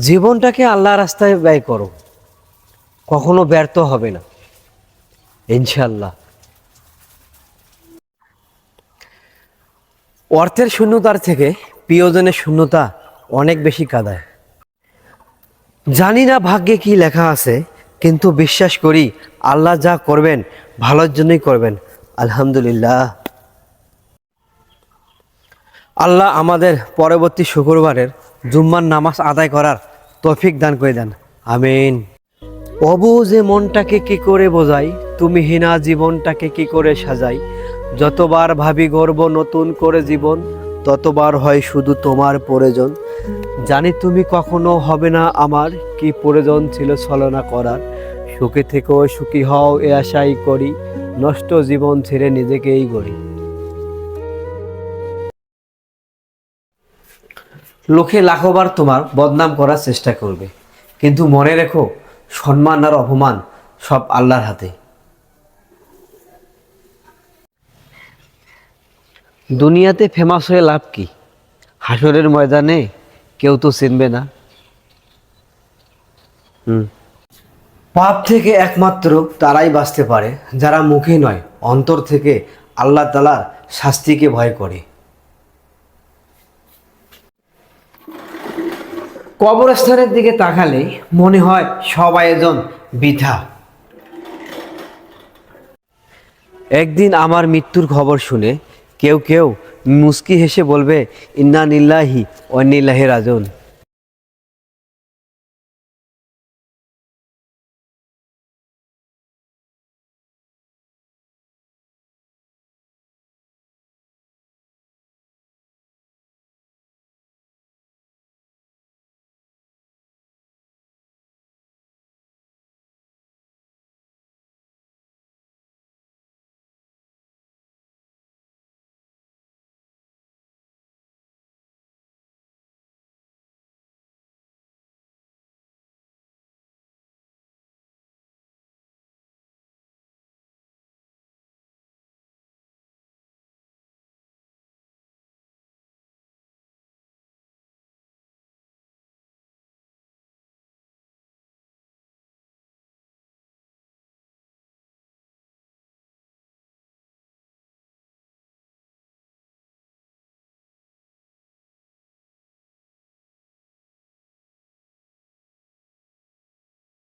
জীবনটাকে আল্লাহ রাস্তায় ব্যয় করো। কখনো ব্যর্থ হবে না। ইনশাল্লাহ অর্থের শূন্যতার থেকে প্রিয়জনের শূন্যতা অনেক বেশি কাদায়। জানি না ভাগ্যে কি লেখা আছে, কিন্তু বিশ্বাস করি আল্লাহ যা করবেন, ভালোর জন্যই করবেন। আলহামদুলিল্লাহ। আল্লাহ আমাদের পরবর্তী শুক্রবারের জুম্মার নামাজ আদায় করার তৌফিক দান করে দেন। আমিন। অবু যে মনটাকে কি করে বোঝাই তুমি হীনা জীবনটাকে কি করে সাজাই যতবার ভাবি গর্ব নতুন করে জীবন, ততবার হয় শুধু তোমার প্রয়োজন। জানি তুমি কখনো হবে না আমার, কি প্রয়োজন ছিল ছলনা করার। সুখে থেকেও সুখী হও, এ আশাই করি, নষ্ট জীবন ছেড়ে নিজেকেই গড়ি। লোকে লাখবার তোমার বদনাম করার চেষ্টা করবে। কিন্তু মনে রেখো, সম্মান আর অপমান সব আল্লাহর হাতে। দুনিয়াতে ফেমাস হয়ে লাভ কি? হাসরের ময়দানে কেউ তো চিনবে না। হুম। পাপ থেকে একমাত্র তারাই বাঁচতে পারে, যারা মুখে নয়, অন্তর থেকে আল্লাহ তালার শাস্তিকে ভয় করে। কবরস্থানের দিকে তাকালে মনে হয় সব আয়োজন বৃথা একদিন আমার মৃত্যুর খবর শুনে কেউ কেউ মুস্কি হেসে বলবে, ইন্না নিল্লাহি রাজন